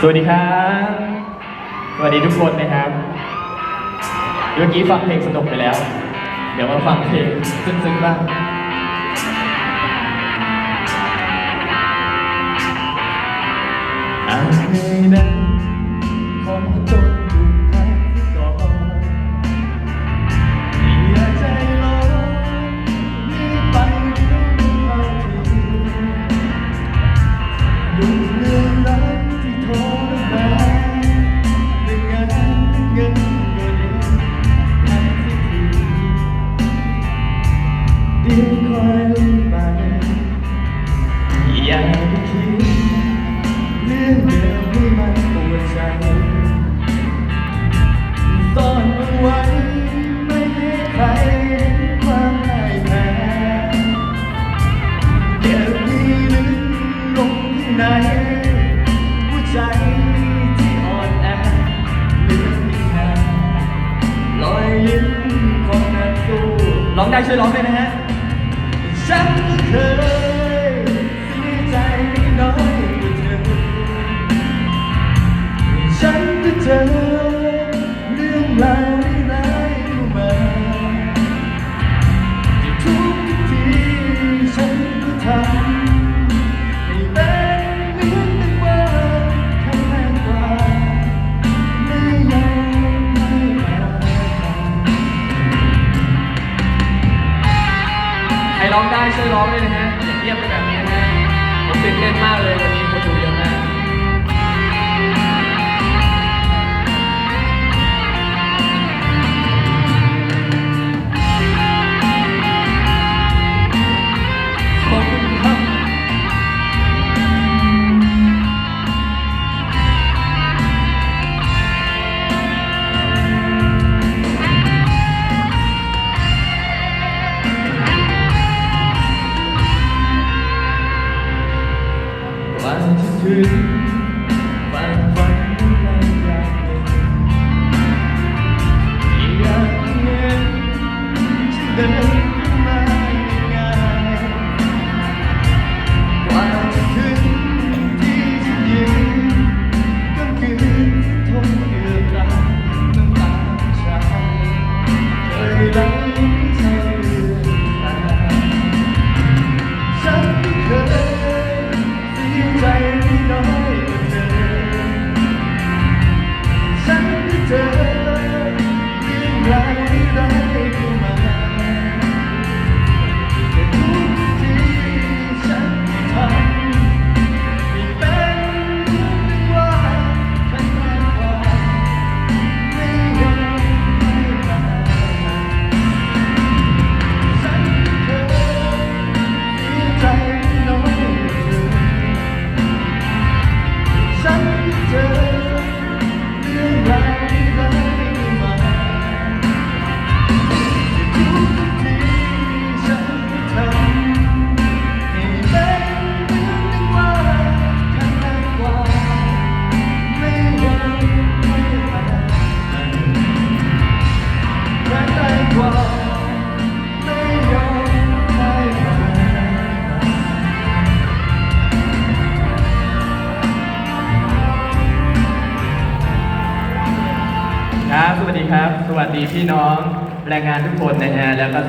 สวัสดีครับ สวัสดีทุกคนนะครับเมื่อกี้ฟังเพลงสนุกไปแล้ว เดี๋ยวมาฟังเพลงซึ้งๆบ้างอาด้ขอจนดูพักก่ออย่ใจลอนี่ไปดูเอาทีดู ร้องได้ช่วยร้องด้วยนะฮะฉันเคย ร้องได้ช่วยร้องด้วยนะฮะ true สวัสดีครับ สวัสดีพี่น้องแรงงานทุกคนนะฮะแล้วก็